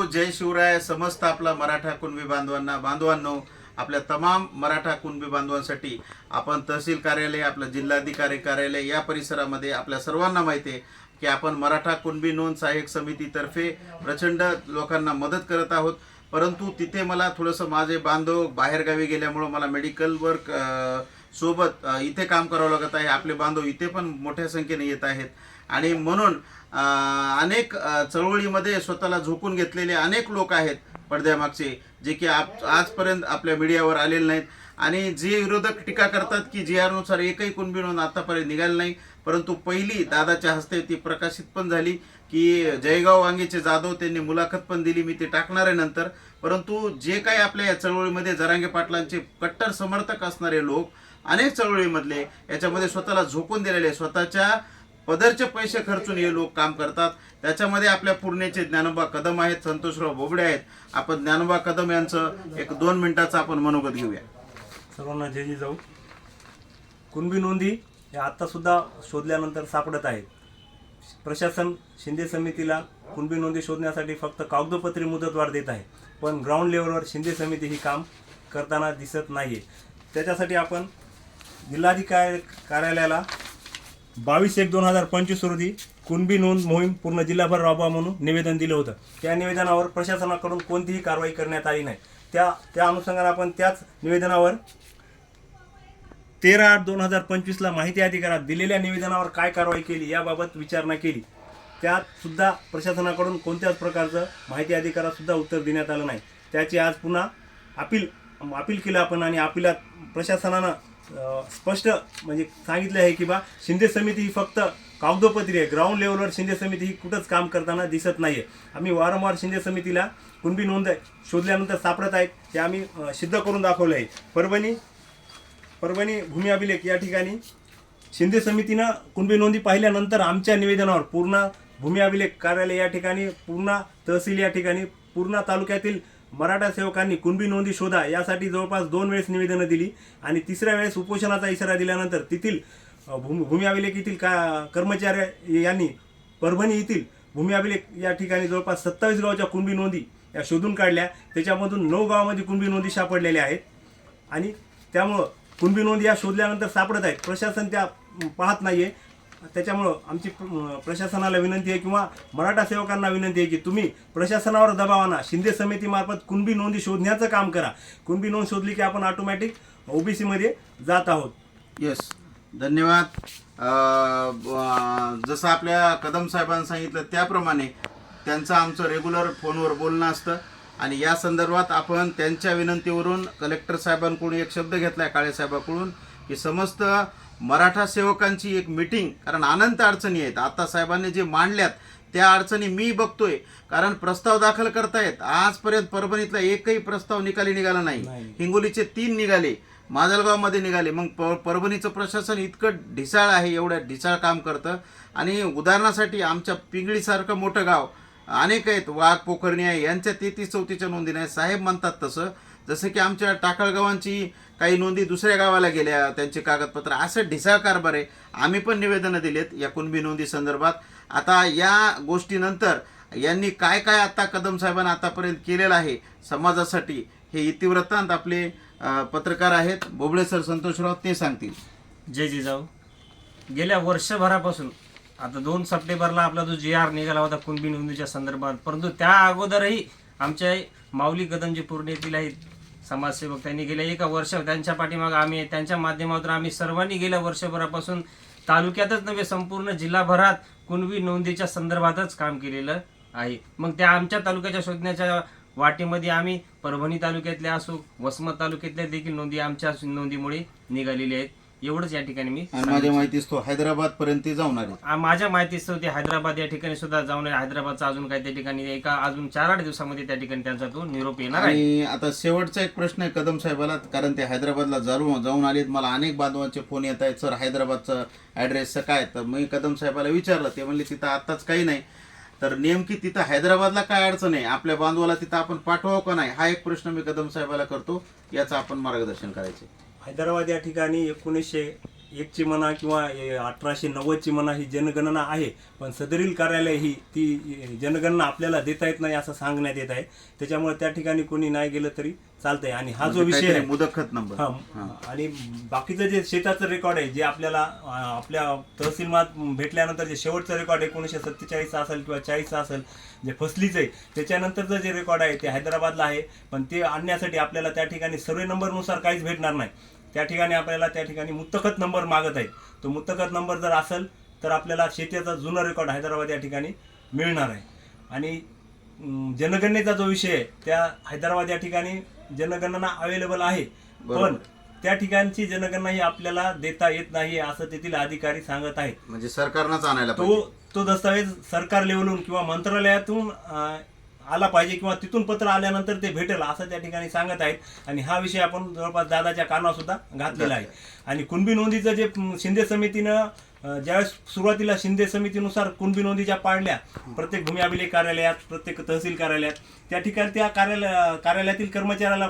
जय शिवराय समस्त आपला मराठा कुणबी बांधवांना बांधवांनो आपल्या तमाम मराठा कुणबी बांधवांसाठी आपण तहसील कार्यालय आपलं जिल्हाधिकारी कार्यालय या परिसरामध्ये आपल्या सर्वांना माहिती आहे की आपण मराठा कुणबी नोंद सहाय्यक समितीतर्फे प्रचंड लोकांना मदत करत आहोत. परंतु तिथे मला थोडंसं माझे बांधव बाहेरगावी गेल्यामुळं मला मेडिकल वर्क सोबत इथे काम करावं लागत आहे. आपले बांधव इथे पण मोठ्या संख्येने येत आहेत. आणि म्हणून अनेक चळवळीमध्ये स्वतःला झोकून घेतलेले अनेक लोक आहेत पडद्यामागचे जे की आप आजपर्यंत आपल्या मीडियावर आलेले नाहीत. आणि जे विरोधक टीका करतात की जी आरनुसार एकही कुणबी नोंद आतापर्यंत निघाली नाही परंतु पहिली दादाच्या हस्ते ती प्रकाशित पण झाली की जयगाव वांगेचे जाधव त्यांनी मुलाखत पण दिली मी ते टाकणार आहे नंतर. परंतु जे काही आपल्या या चळवळीमध्ये जरांगे पाटलांचे कट्टर समर्थक असणारे लोक अनेक चळवळीमधले याच्यामध्ये स्वतःला झोकून दिलेले स्वतःच्या पदरचे पैसे खर्चून हे लोक काम करतात. त्याच्यामध्ये आपल्या पूर्णेचे ज्ञानोबा कदम आहेत संतोषराव बोबडे आहेत. आपण ज्ञानोबा कदम यांचं एक दोन मिनिटाचं आपण मनोगत घेऊया. सर्वांना जय जाऊ. कुणबी नोंदी या आत्तासुद्धा शोधल्यानंतर सापडत आहेत. प्रशासन शिंदे समितीला कुणबी नोंदी शोधण्यासाठी फक्त कागदोपत्री मुदतवाढ देत आहे. पण ग्राउंड लेवलवर शिंदे समिती ही काम करताना दिसत नाही आहे त्याच्यासाठी आपण जिल्हाधिकारी कार्यालयाला बावीस एक दोन हजार पंचवीस रोजी कुणबी नोंद मोहीम पूर्ण जिल्हाभर राबवा म्हणून निवेदन दिलं होतं. त्या निवेदनावर प्रशासनाकडून कोणतीही कारवाई करण्यात आली नाही. त्या त्या अनुषंगाने आपण त्याच निवेदनावर तेरा आठ दोन हजार पंचवीसला माहिती अधिकारात दिलेल्या निवेदनावर काय कारवाई केली याबाबत विचारणा केली. त्यात सुद्धा प्रशासनाकडून कोणत्याच प्रकारचं माहिती अधिकारात सुद्धा उत्तर देण्यात आलं नाही. त्याची आज पुन्हा अपील अपील केलं आपण आणि अपिलात प्रशासनानं स्पष्ट म्हणजे सांगितलं आहे की बा शिंदे समिती ही फक्त कागदोपत्री आहे. ग्राउंड लेवलवर शिंदे समिती ही कुठंच काम करताना दिसत नाही आहे आम्ही वारंवार शिंदे समितीला कुणबी नोंद शोधल्यानंतर सापडत आहेत ते आम्ही सिद्ध करून दाखवलं आहे. परभणी परभणी भूमी अभिलेख या ठिकाणी शिंदे समितीनं कुणबी नोंदी पाहिल्यानंतर आमच्या निवेदनावर पूर्ण भूमी अभिलेख कार्यालय या ठिकाणी पूर्ण तहसील या ठिकाणी पूर्ण तालुक्यातील मराठा सेवकांनी कुणबी नोंदी शोधा यासाठी जवळपास दोन वेळेस निवेदनं दिली आणि तिसऱ्या वेळेस उपोषणाचा इशारा दिल्यानंतर तेथील भूम भूमी भूमी अभिलेख येथील का कर्मचारी यांनी परभणी येथील भूमी अभिलेख या ठिकाणी जवळपास सत्तावीस गावाच्या कुणबी नोंदी या शोधून काढल्या. त्याच्यामधून नऊ गावामध्ये कुणबी नोंदी सापडलेल्या आहेत आणि त्यामुळं कुणबी नोंदी या शोधल्यानंतर सापडत आहेत. प्रशासन त्या पाहत नाही आहे त्याच्यामुळं आमची प्रशासनाला विनंती आहे किंवा मराठा सेवकांना विनंती आहे की तुम्ही प्रशासनावर दबाव आणा. शिंदे समितीमार्फत कुणबी नोंदी शोधण्याचं काम करा. कुणबी नोंद शोधली की आपण ऑटोमॅटिक ओबीसीमध्ये जात आहोत. येस धन्यवाद. जसं आपल्या कदम साहेबांनी सांगितलं त्याप्रमाणे त्यांचं आमचं रेग्युलर फोनवर बोलणं असतं. आणि या संदर्भात आपण त्यांच्या विनंतीवरून कलेक्टर साहेबांकडून एक शब्द घेतला आहे काळेसाहेबाकडून की समस्त मराठा सेवकांची एक मिटिंग कारण अनंत अडचणी आहेत. आता साहेबांनी जे मांडल्यात त्या अडचणी मी बघतोय. कारण प्रस्ताव दाखल करतायत. आजपर्यंत परभणीतला एकही प्रस्ताव निकाली निघाला नाही. हिंगोलीचे तीन निघाले. माजलगावमध्ये निघाले. मग प परभणीचं प्रशासन इतकं ढिसाळ आहे एवढ्या ढिसाळ काम करतं. आणि उदाहरणासाठी आमच्या पिंगळीसारखं मोठं गाव अनेक आहेत. वाघ पोखरणी आहे. यांच्या तेहतीस चौथीच्या नोंदी नाही. साहेब म्हणतात तसं. जसं की आमच्या टाकळगावांची काही नोंदी दुसऱ्या गावाला गेल्या त्यांचे कागदपत्र असं ढिसाळ कारभार आहे आम्ही पण निवेदनं दिलेत या कुणबी नोंदी संदर्भात. आता या गोष्टीनंतर यांनी काय काय आता कदम साहेबांना आतापर्यंत केलेलं आहे समाजासाठी हे इतिवृत्तांत आपले पत्रकार आहेत. बोबळे सर संतोषराव ते सांगतील. जय जिजाऊ. गेल्या वर्षभरापासून आता दोन सप्टेंबरला आपला जो जी आर निघाला होता कुणबी नोंदीच्या संदर्भात परंतु त्या अगोदरही आमच्या माऊली कदम जे पूर्ण येथील आहेत. समाजसेवक त्यांनी गेल्या एका वर्ष त्यांच्या पाठीमागे आम्ही त्यांच्या माध्यमातून आम्ही सर्वांनी गेल्या वर्षभरापासून तालुक्यातच नव्हे संपूर्ण जिल्हाभरात कुणबी नोंदीच्या संदर्भातच काम केलेलं आहे. मग त्या आमच्या तालुक्याच्या शोधण्याच्या वाटेमध्ये आम्ही परभणी तालुक्यातल्या असो वसमत तालुक्यातल्या देखील नोंदी आमच्या नोंदीमुळे निघालेल्या आहेत. एवढंच या ठिकाणी मी आणि माझ्या माहितीस तो हैदराबाद पर्यंत जाऊन आले. आ- माझ्या माहितीस ते हैदराबाद या ठिकाणी सुद्धा जाऊन आहे. हैदराबादचा अजून काय त्या ठिकाणी एका अजून चार आठ दिवसामध्ये त्या ठिकाणी त्यांचा तो निरोप येणार आहे. आणि आता शेवटचा एक प्रश्न आहे कदम साहेबाला कारण ते हैदराबादला जाऊन जाऊन आलेत. मला अनेक बांधवांचे फोन येत आहेत सर हैदराबादचं ॲड्रेस काय? तर मी कदम साहेबाला विचारलं. ते म्हणले तिथं आत्ताच काही नाही. तर नेमकी तिथं हैदराबादला काय अडचण आहे? आपल्या बांधवाला तिथं आपण पाठवावं का नाही? हा एक प्रश्न मी कदम साहेबाला करतो. याचं आपण मार्गदर्शन करायचे हैदराबाद या ठिकाणी एकोणीसशे एकची म्हणा किंवा अठराशे नव्वदची म्हणा ही जनगणना आहे. पण सदरील कार्यालय ही ती जनगणना आपल्याला देता येत नाही असं सांगण्यात येत आहे. त्याच्यामुळे त्या ठिकाणी कोणी नाही गेलं तरी चालतंय. आणि हा जो म्हणजे विषय आहे मुदखत नंबर. हा आणि बाकीचं जे शेताचं रेकॉर्ड आहे जे आपल्याला आपल्या तहसीलमात भेटल्यानंतर जे शेवटचं रेकॉर्ड एकोणीसशे सत्तेचाळीसचं असेल किंवा चाळीसचं असेल जे फसलीचं आहे त्याच्यानंतरचं जे रेकॉर्ड आहे ते हैदराबादला आहे. पण ते आणण्यासाठी आपल्याला त्या ठिकाणी सर्वे नंबरनुसार काहीच भेटणार नाही. त्या ठिकाणी आपल्याला त्या ठिकाणी मुत्तखत नंबर मागत आहे तो मुत्तखत नंबर जर असेल तर आपल्याला शेतीचा जुना रेकॉर्ड हैदराबाद या ठिकाणी मिळणार आहे. आणि जनगणनेचा जो विषय आहे त्या हैदराबाद या ठिकाणी जनगणना अवेलेबल आहे. पण त्या ठिकाणची जनगणना ही आपल्याला देता येत नाही असं तेथील अधिकारी सांगत आहेत. म्हणजे सरकारनंच आणायला तो तो दस्तावेज सरकार लेवलून किंवा मंत्रालयातून आला पाहिजे किंवा तिथून पत्र आल्यानंतर ते भेटेल असं त्या ठिकाणी सांगत आहेत. आणि हा विषय आपण जवळपास दादाच्या कानावर सुद्धा घातलेला आहे. आणि कुणबी नोंदीचं जे शिंदे समितीनं ज्यावेळेस सुरुवातीला शिंदे समितीनुसार कुणबी नोंदी ज्या पाडल्या प्रत्येक भूमी अभिलेख कार्यालयात प्रत्येक तहसील कार्यालयात त्या ठिकाणी त्या कार्यालय कार्यालयातील कर्मचाऱ्याला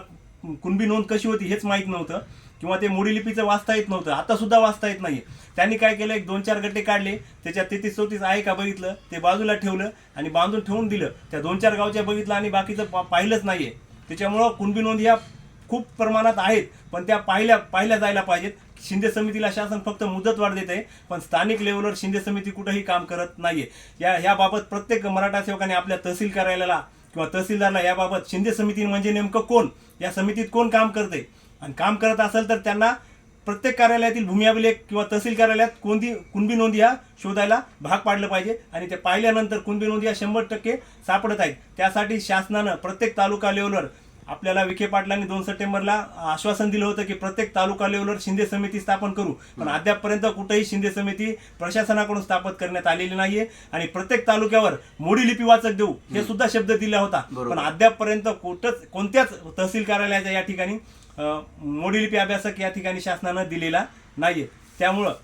कुणबी नोंद कशी होती हेच माहीत नव्हतं. किंवा ते मोडी लिपीचं वाचता येत नव्हतं. आता सुद्धा वाचता येत नाही त्यांनी काय केलं? एक दोन चार गट्टे काढले. त्याच्यात तेहतीस चौतीस आहे का बघितलं? ते बाजूला ठेवलं आणि बांधून ठेवून दिलं. त्या दोन चार गावच्या बघितलं आणि बाकीचं पाहिलंच पाहिलंच नाहीये. त्याच्यामुळं कुणबी नोंद ह्या खूप प्रमाणात आहेत. पण त्या पाहिल्या पाहिल्या जायला पाहिजेत. शिंदे समितीला शासन फक्त मुदतवाढ देत आहे पण स्थानिक लेवलवर शिंदे समिती कुठंही काम करत नाहीये. या ह्याबाबत प्रत्येक मराठा सेवकाने आपल्या तहसील कार्यालयाला किंवा तहसीलदारला याबाबत शिंदे समिती म्हणजे नेमकं कोण? या समितीत कोण काम करते आणि काम करत असेल तर त्यांना प्रत्येक कार्यालयातील भूमी अभिलेख किंवा तहसील कार्यालयात कोणती कुणबी नोंदी ह्या शोधायला भाग पाडलं पाहिजे. आणि ते पाहिल्यानंतर कुणबी नोंदी ह्या शंभर टक्के सापडत आहेत. त्यासाठी शासनानं प्रत्येक तालुका लेवलवर आपल्याला विखे पाटलांनी दोन सप्टेंबरला आश्वासन दिलं होतं की प्रत्येक तालुका लेवलवर शिंदे समिती स्थापन करू. पण अद्यापपर्यंत कुठेही शिंदे समिती प्रशासनाकडून स्थापन करण्यात आलेली नाहीये. आणि प्रत्येक तालुक्यावर मोडी लिपी वाचक देऊ हे सुद्धा शब्द दिला होता. पण अद्यापपर्यंत कुठंच कोणत्याच तहसील कार्यालयाच्या या ठिकाणी मोडीलिपी लिपी अभ्यासक या ठिकाणी शासनानं दिलेला नाहीये. त्यामुळं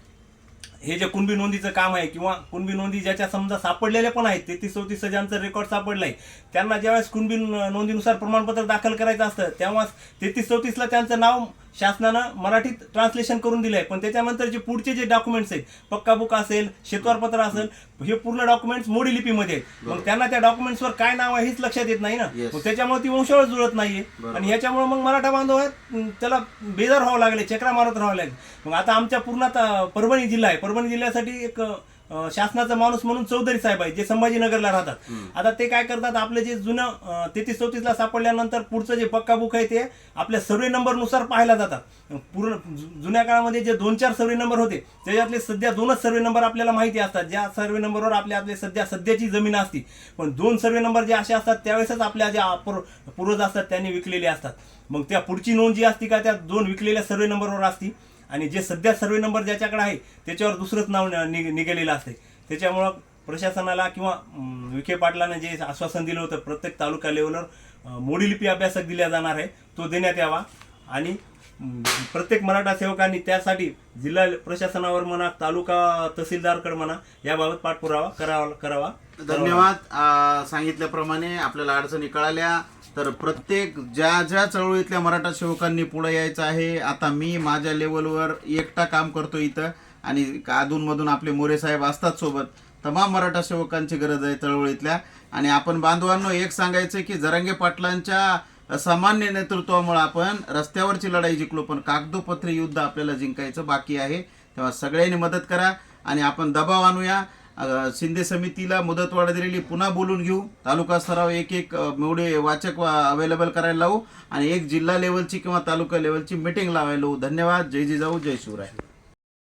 हे जे कुणबी नोंदीचं काम आहे किंवा कुणबी नोंदी ज्याच्या समजा सापडलेल्या पण आहेत तेहतीस चौतीस हजारांचं रेकॉर्ड सापडलं आहे त्यांना ज्यावेळेस कुणबी नोंदीनुसार प्रमाणपत्र दाखल करायचं असतं तेव्हा तेहतीस चौतीसला त्यांचं नाव शासनानं मराठीत ट्रान्सलेशन करून दिलं आहे पण त्याच्यानंतर जे पुढचे जे डॉक्युमेंट्स आहेत पक्का बुक असेल शेतवारपत्र असेल हे पूर्ण डॉक्युमेंट्स मोडी लिपीमध्ये आहेत. मग त्यांना त्या डॉक्युमेंट्सवर काय नाव आहे हेच लक्षात येत नाही ना. मग त्याच्यामुळे ती वंशावळ जुळत नाहीये. आणि याच्यामुळे मग मराठा बांधव त्याला बेजार व्हावं लागले चक्रा मारत राहावं लागले. मग आता आमच्या पूर्ण परभणी जिल्हा आहे. परभणी जिल्ह्यासाठी एक शासनाचा माणूस म्हणून चौधरी साहेब आहे जे संभाजीनगरला राहतात. आता ते काय करतात आपलं जे जुनं तेहतीस चौतीसला सापडल्यानंतर पुढचं जे पक्का बुक आहे ते आपल्या सर्वे नंबरनुसार पाहायला जातात. पूर्ण जुन्या काळामध्ये जे दोन चार सर्वे नंबर होते त्याच्यातले सध्या दोनच सर्वे नंबर आपल्याला माहिती असतात. ज्या सर्वे नंबरवर आपल्या आपले सध्या सध्याची जमीन असती. पण दोन सर्वे नंबर जे असे असतात त्यावेळेसच आपल्या ज्या पूर्व- पूर्वज असतात त्यांनी विकलेले असतात. मग त्या पुढची नोंद जी असती का त्या दोन विकलेल्या सर्वे नंबरवर असती. आणि जे सध्या सर्वे नंबर ज्याच्याकडे आहे त्याच्यावर दुसरंच नाव नि निघालेलं असते. त्याच्यामुळं प्रशासनाला किंवा विखे पाटलानं जे आश्वासन दिलं होतं प्रत्येक तालुका लेवलवर मोडीलिपी मोडी लिपी अभ्यासक दिला जाणार आहे तो देण्यात यावा. आणि प्रत्येक मराठा सेवकांनी त्यासाठी जिल्हा प्रशासनावर म्हणा तालुका तहसीलदारकडे म्हणा याबाबत पाठपुरावा करावा करावा. धन्यवाद. सांगितल्याप्रमाणे आपल्याला अडचणी कळाल्या तर प्रत्येक ज्या ज्या चळवळीतल्या मराठा सेवकांनी पुढे यायचं आहे आता मी माझ्या लेवलवर एकटा काम करतो इथं आणि अधूनमधून आपले मोरे साहेब असतात सोबत तमाम मराठा सेवकांची गरज आहे चळवळीतल्या. आणि आपण बांधवांनो एक सांगायचं की जरांगे पाटलांच्या सामान्य नेतृत्वामुळे आपण रस्त्यावरची लढाई जिंकलो पण कागदोपत्री युद्ध आपल्याला जिंकायचं बाकी आहे. तेव्हा सगळ्यांनी मदत करा आणि आपण दबाव आणूया. शिंदे समितीला मुदतवाढ दिलेली पुन्हा बोलून घेऊ. तालुका स्तरावर एक एक अ, एवढे वाचक अवेलेबल करायला लावू आणि एक जिल्हा लेवलची किंवा तालुका लेवलची मिटिंग लावायला लावू. धन्यवाद. जय जिजाऊ जय शिवराय.